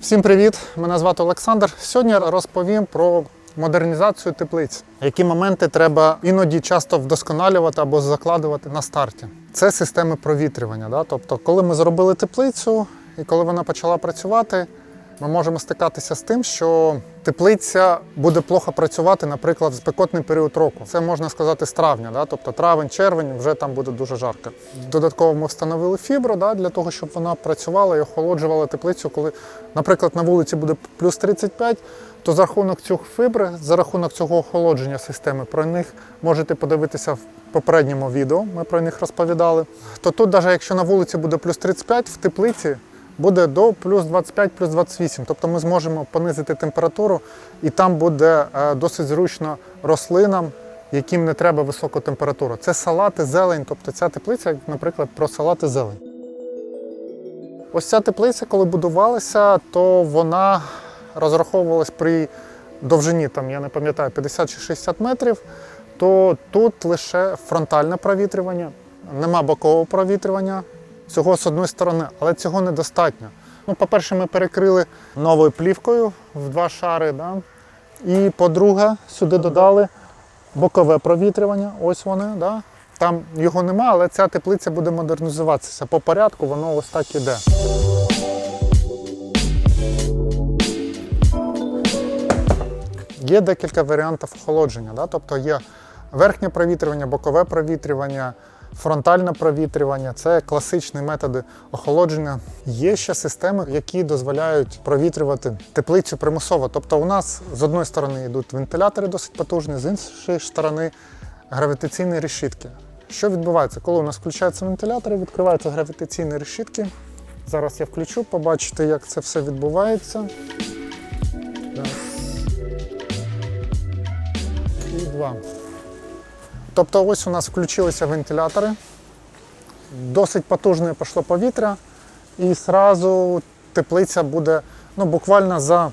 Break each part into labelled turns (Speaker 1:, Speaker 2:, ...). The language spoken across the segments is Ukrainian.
Speaker 1: Всім привіт! Мене звати Олександр. Сьогодні розповім про модернізацію теплиць. Які моменти треба іноді часто вдосконалювати або закладувати на старті. Це системи провітрювання. Да? Тобто, коли ми зробили теплицю і коли вона почала працювати, ми можемо стикатися з тим, що теплиця буде плохо працювати, наприклад, в спекотний період року. Це можна сказати з травня, да? тобто травень, червень вже там буде дуже жарко. Додатково ми встановили фібру да? для того, щоб вона працювала і охолоджувала теплицю, коли, наприклад, на вулиці буде плюс 35, то за рахунок цих фібри, за рахунок цього охолодження системи, про них можете подивитися в попередньому відео. Ми про них розповідали. То тут, навіть якщо на вулиці буде плюс 35, в теплиці буде до плюс 25, плюс 28. Тобто ми зможемо понизити температуру, і там буде е, досить зручно рослинам, яким не треба високу температуру. Це салати, зелень, тобто ця теплиця, наприклад, про салати зелень. Ось ця теплиця, коли будувалася, то вона розраховувалась при довжині, там, я не пам'ятаю, 50 чи 60 метрів, то тут лише фронтальне провітрювання, нема бокового провітрювання, цього з одної сторони, але цього недостатньо. Ну, по-перше, ми перекрили новою плівкою в два шари. Да? І по-друге, сюди додали бокове провітрювання. Ось вони. Да? Там його нема, але ця теплиця буде модернізуватися. По порядку воно ось так іде. Є декілька варіантів охолодження. Да? Тобто є верхнє провітрювання, бокове провітрювання, фронтальне провітрювання це класичні методи охолодження. Є ще системи, які дозволяють провітрювати теплицю примусово. Тобто, у нас з одної сторони йдуть вентилятори досить потужні, з іншої сторони гравітаційні решітки. Що відбувається? Коли у нас включаються вентилятори, відкриваються гравітаційні решітки. Зараз я включу, побачите, як це все відбувається. Раз. І два. Тобто ось у нас включилися вентилятори, досить потужне пішло повітря, і одразу теплиця буде ну, буквально за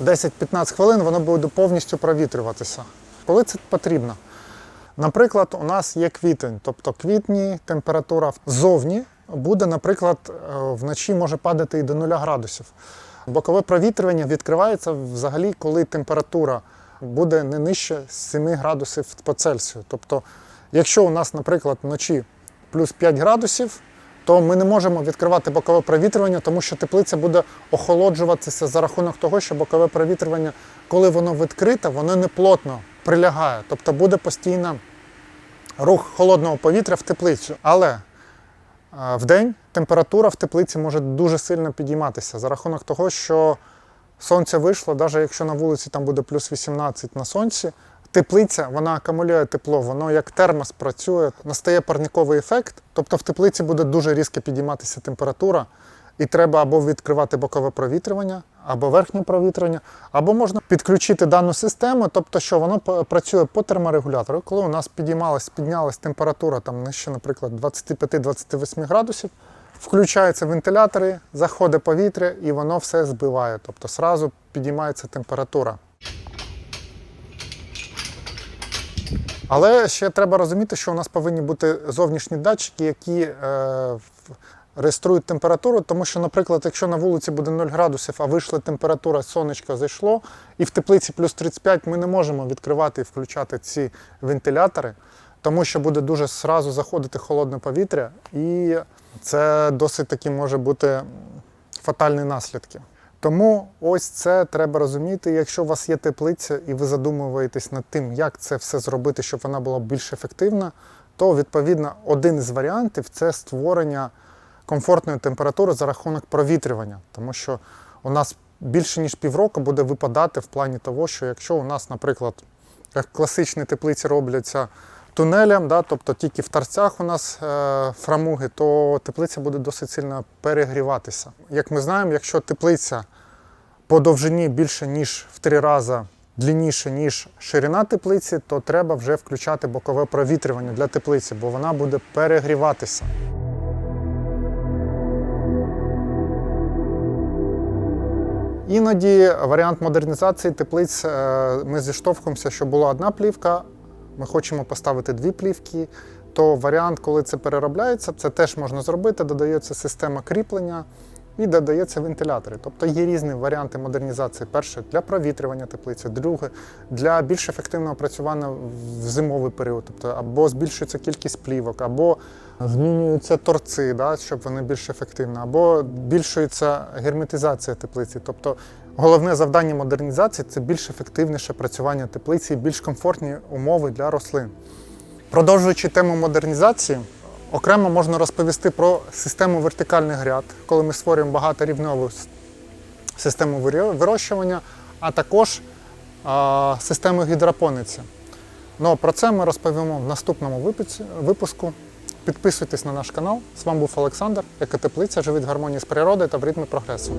Speaker 1: 10-15 хвилин вона буде повністю провітрюватися. Коли це потрібно? Наприклад, у нас є квітень, тобто квітні температура ззовні буде, наприклад, е, вночі може падати і до 0 градусів. Бокове провітрювання відкривається взагалі, коли температура буде не нижче 7 градусів по Цельсію. Тобто, якщо у нас, наприклад, вночі плюс 5 градусів, то ми не можемо відкривати бокове провітрювання, тому що теплиця буде охолоджуватися за рахунок того, що бокове провітрювання, коли воно відкрите, воно не плотно прилягає. Тобто буде постійно рух холодного повітря в теплицю. Але е, в день температура в теплиці може дуже сильно підійматися за рахунок того, що сонце вийшло, навіть якщо на вулиці там буде плюс 18 на сонці, теплиця вона акумулює тепло, воно як термос працює, настає парниковий ефект, тобто в теплиці буде дуже різко підійматися температура, і треба або відкривати бокове провітрювання, або верхнє провітрювання, або можна підключити дану систему, тобто що воно працює по терморегулятору. Коли у нас підіймалась, піднялась температура там нижче, наприклад, 25-28 градусів, включаються вентилятори, заходить повітря і воно все збиває. Тобто сразу підіймається температура. Але ще треба розуміти, що у нас повинні бути зовнішні датчики, які е, реєструють температуру, тому що, наприклад, якщо на вулиці буде 0 градусів, а вийшла температура, сонечко зайшло, і в теплиці плюс 35, ми не можемо відкривати і включати ці вентилятори, тому що буде дуже сразу заходити холодне повітря, і це досить таки може бути фатальні наслідки. Тому ось це треба розуміти. Якщо у вас є теплиця і ви задумуєтесь над тим, як це все зробити, щоб вона була більш ефективна, то відповідно один із варіантів це створення комфортної температури за рахунок провітрювання, тому що у нас більше ніж півроку буде випадати в плані того, що якщо у нас, наприклад, як класичні теплиці робляться тунелем, да, тобто тільки в торцях у нас е, фрамуги, то теплиця буде досить сильно перегріватися. Як ми знаємо, якщо теплиця по довжині більше ніж в три рази длинніше, ніж ширина теплиці, то треба вже включати бокове провітрювання для теплиці, бо вона буде перегріватися. Іноді варіант модернізації теплиць е, ми зіштовхуємося, що була одна плівка, ми хочемо поставити дві плівки. То варіант, коли це переробляється, це теж можна зробити. Додається система кріплення, і додається вентилятори. Тобто є різні варіанти модернізації. Перше для провітрювання теплиці, друге для більш ефективного працювання в зимовий період, тобто або збільшується кількість плівок, або змінюються торци, да, щоб вони більш ефективні, або збільшується герметизація теплиці. Тобто головне завдання модернізації це більш ефективніше працювання теплиці і більш комфортні умови для рослин. Продовжуючи тему модернізації, окремо можна розповісти про систему вертикальних гряд, коли ми створюємо багаторівневу систему вирощування, а також а, систему гідропониці. Ну, про це ми розповімо в наступному випуску-. Підписуйтесь на наш канал. З вами був Олександр, Екотеплиця живить в гармонії з природою та в ритмі прогресу.